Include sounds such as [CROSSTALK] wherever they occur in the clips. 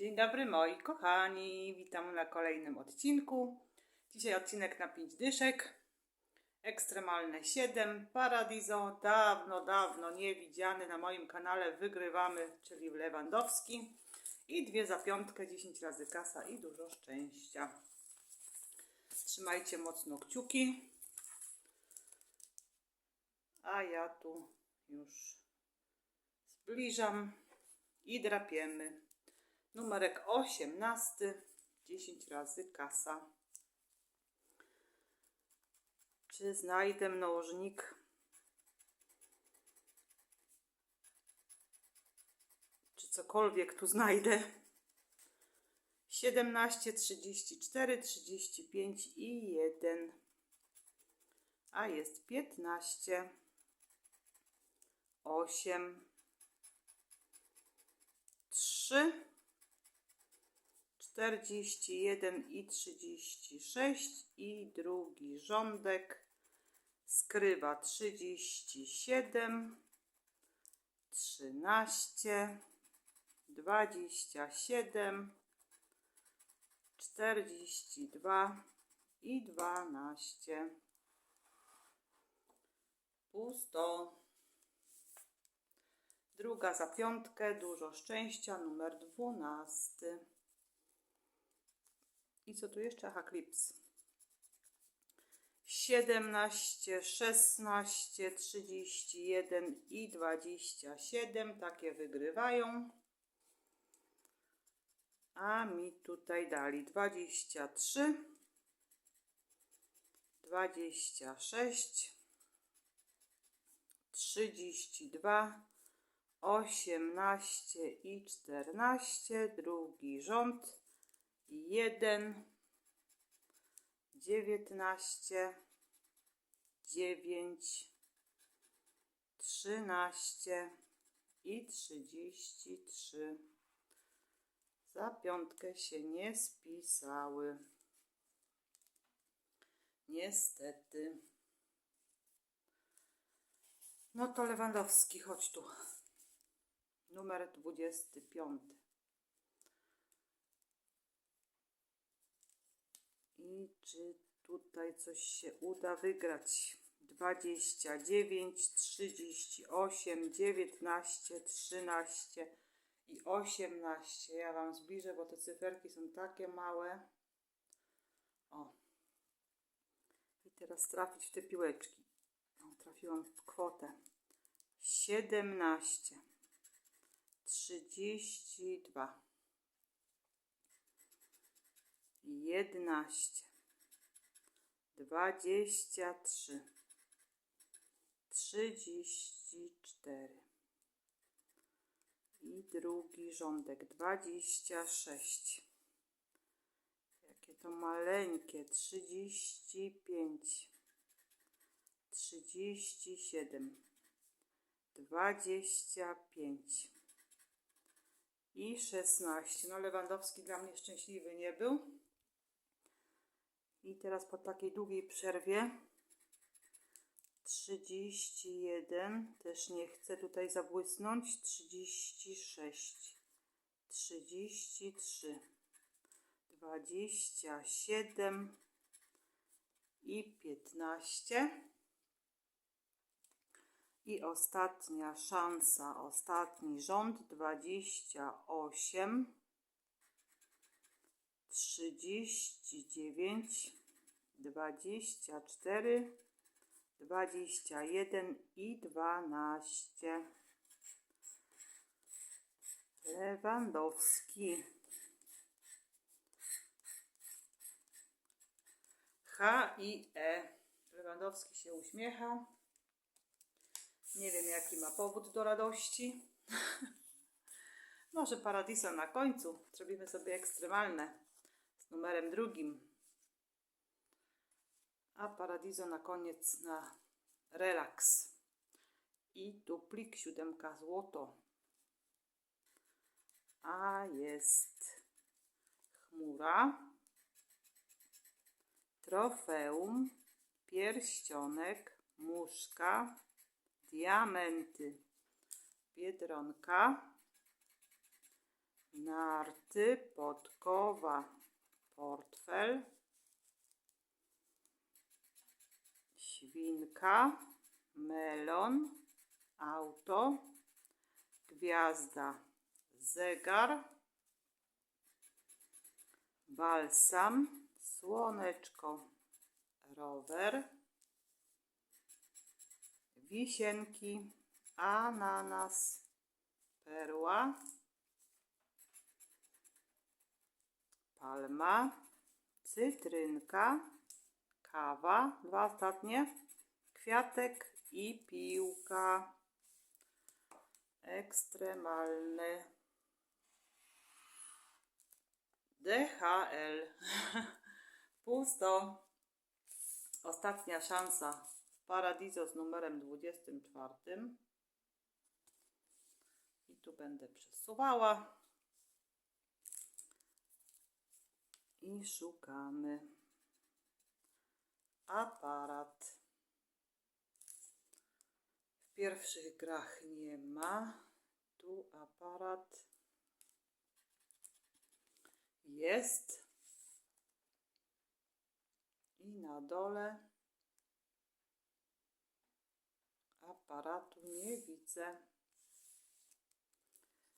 Dzień dobry moi kochani, witam na kolejnym odcinku. Dzisiaj odcinek na 5 dyszek. Ekstremalne 7, Paradiso, dawno, dawno niewidziany na moim kanale wygrywamy, czyli Lewandowski. I dwie za piątkę, 10 razy kasa i dużo szczęścia. Trzymajcie mocno kciuki. A ja tu już zbliżam i drapiemy. Numerek 18, 10 razy kasa. Czy znajdę mnożnik? Czy cokolwiek tu znajdę? 17, 34, 35 i 1. A jest 15, 8, 3, 41 i 36 i drugi rządek skrywa 37, 13, 27, 42 i 12. Pusto. Druga za piątkę, dużo szczęścia, numer 12. I co tu jeszcze? Aha, klips. 17, 16, 31 i 27. Takie wygrywają. A mi tutaj dali 23, 26, 32, 18 i 14. Drugi rząd. 1, 19, 9, 13 i 33. Za piątkę się nie spisały. Niestety. No to Lewandowski, chodź tu. Numer 25. I czy tutaj coś się uda wygrać? 29, 38, 19, 13 i 18. Ja Wam zbliżę, bo te cyferki są takie małe. O. I teraz trafić w te piłeczki. O, trafiłam w kwotę. 17, 32. jedenaście, dwadzieścia trzy, trzydzieści cztery i drugi rządek dwadzieścia sześć. Jakie to maleńkie, trzydzieści pięć, trzydzieści siedem, dwadzieścia pięć i szesnaście. No Lewandowski dla mnie szczęśliwy nie był. I teraz po takiej długiej przerwie. 31, też nie chcę tutaj zabłysnąć, 36, 33, 27 i 15. I ostatnia szansa, ostatni rząd. 28 trzydzieści dziewięć, dwadzieścia cztery, dwadzieścia jeden i dwanaście. Lewandowski. H i E. Lewandowski się uśmiecha. Nie wiem, jaki ma powód do radości. [LAUGHS] Może Paradiso na końcu. Zrobimy sobie ekstremalne numerem drugim. A Paradiso na koniec na relaks. I tu plik siódemka złoto. A jest chmura, trofeum, pierścionek, muszka, diamenty, biedronka, narty, podkowa, portfel, świnka, melon, auto, gwiazda, zegar, balsam, słoneczko, rower, wisienki, ananas, perła, palma, cytrynka, kawa, dwa ostatnie, kwiatek i piłka. Ekstremalny. DHL. [LAUGHS] Pusto. Ostatnia szansa. Paradiso z numerem 24. I tu będę przesuwała. I szukamy. Aparat. W pierwszych grach nie ma. Tu aparat jest. I na dole aparatu nie widzę.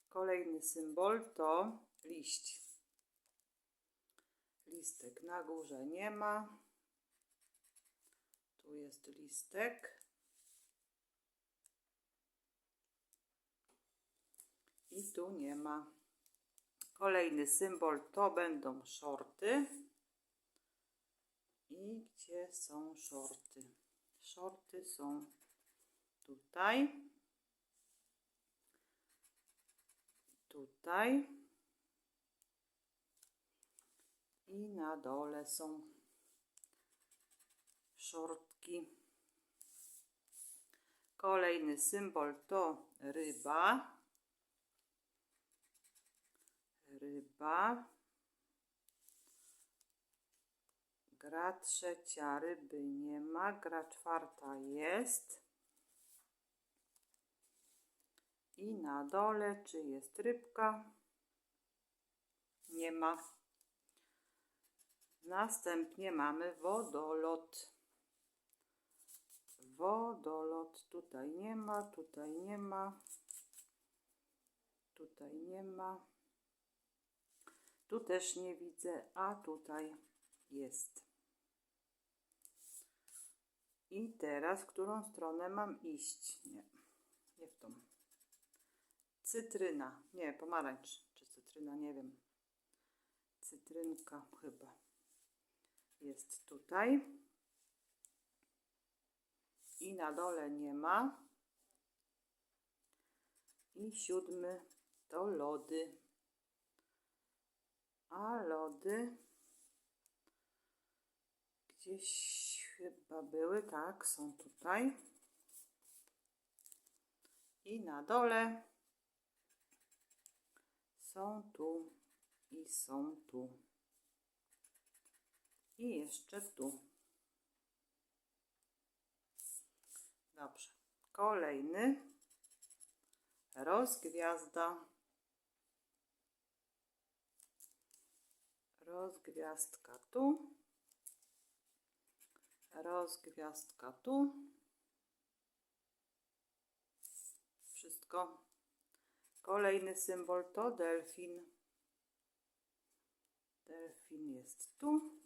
Kolejny symbol to liść. Listek na górze nie ma. Tu jest listek. I tu nie ma. Kolejny symbol to będą shorty. I gdzie są shorty? Shorty są tutaj. Tutaj. I na dole są shortki. Kolejny symbol to ryba. Ryba. Gra trzecia ryby nie ma, gra czwarta jest. I na dole, czy jest rybka? Nie ma. Następnie mamy wodolot. Wodolot tutaj nie ma, tutaj nie ma, tutaj nie ma. Tu też nie widzę, a tutaj jest. I teraz, w którą stronę mam iść? Nie, nie w tą. Cytryna, nie, pomarańcz, czy cytryna, nie wiem. Cytrynka chyba jest tutaj. I na dole nie ma. I siódmy to lody. A lody gdzieś chyba były, tak, są tutaj. I na dole są tu i są tu. I jeszcze tu. Dobrze. Kolejny. Rozgwiazda. Rozgwiazdka tu. Rozgwiazdka tu. Wszystko. Kolejny symbol to delfin. Delfin jest tu.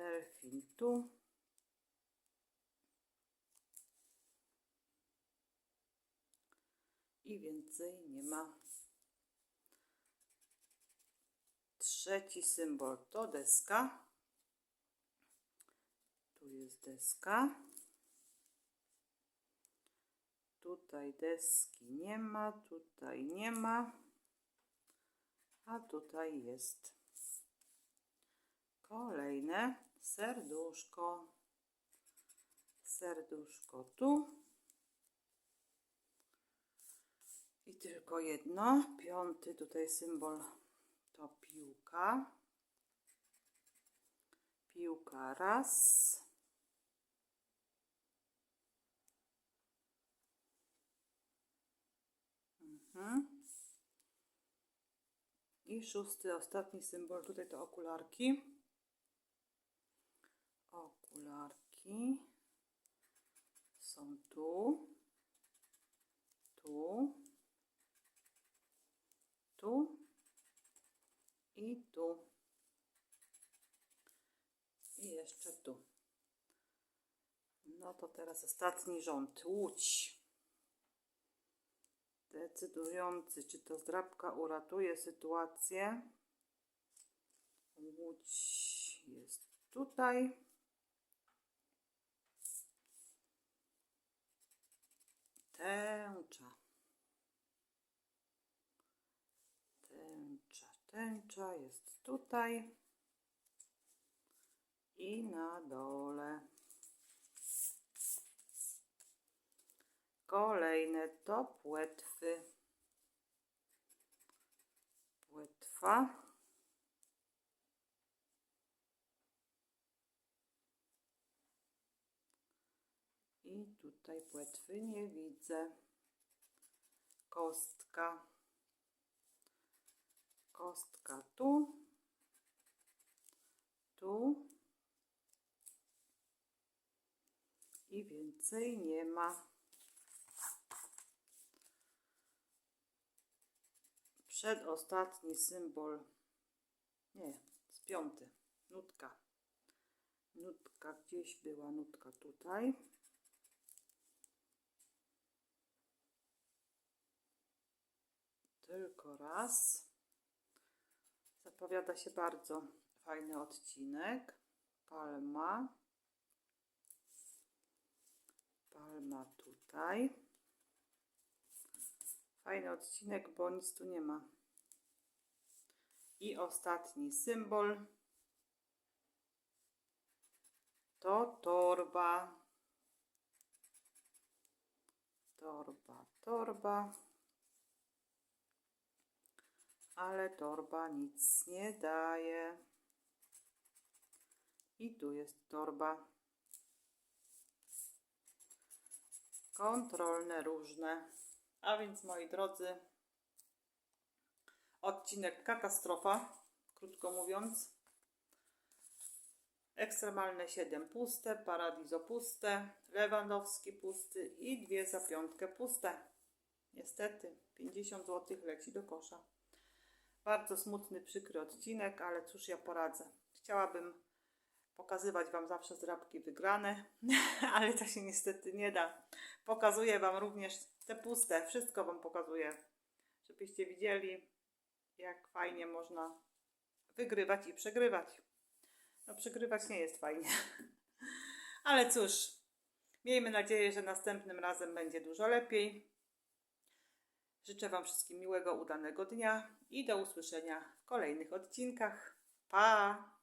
Delfin tu. I więcej nie ma. Trzeci symbol to deska. Tu jest deska. Tutaj deski nie ma, tutaj nie ma, a tutaj jest. Kolejne serduszko. Serduszko tu. I tylko jedno. Piąty tutaj symbol to piłka. Piłka raz. Mhm. I szósty, ostatni symbol, tutaj to okularki. Okularki są tu, tu, tu i tu. I jeszcze tu. No to teraz ostatni rząd. Łódź. Decydujący, czy to zdrabka uratuje sytuację. Łódź jest tutaj. Tęcza. Tęcza, tęcza jest tutaj i na dole. Kolejne to płetwy. Płetwa. I tutaj płetwy nie widzę. Kostka. Kostka tu. Tu. I więcej nie ma. Przedostatni symbol. Nie, z piąty. Nutka. Nutka gdzieś była, nutka tutaj. Tylko raz. Zapowiada się bardzo fajny odcinek. Palma. Palma tutaj. Fajny odcinek, bo nic tu nie ma. I ostatni symbol to torba. Torba, torba. Ale torba nic nie daje. I tu jest torba. Kontrolne różne. A więc moi drodzy, odcinek katastrofa, krótko mówiąc. Ekstremalne 7 puste, Paradiso puste, Lewandowski pusty i dwie za piątkę puste. Niestety, 50 zł leci do kosza. Bardzo smutny, przykry odcinek, ale cóż ja poradzę. Chciałabym pokazywać Wam zawsze zdrabki wygrane, [LAUGHS] ale to się niestety nie da. Pokazuję Wam również te puste, wszystko Wam pokazuję, żebyście widzieli, jak fajnie można wygrywać i przegrywać. No, przegrywać nie jest fajnie, [LAUGHS] ale cóż, miejmy nadzieję, że następnym razem będzie dużo lepiej. Życzę Wam wszystkim miłego, udanego dnia i do usłyszenia w kolejnych odcinkach. Pa!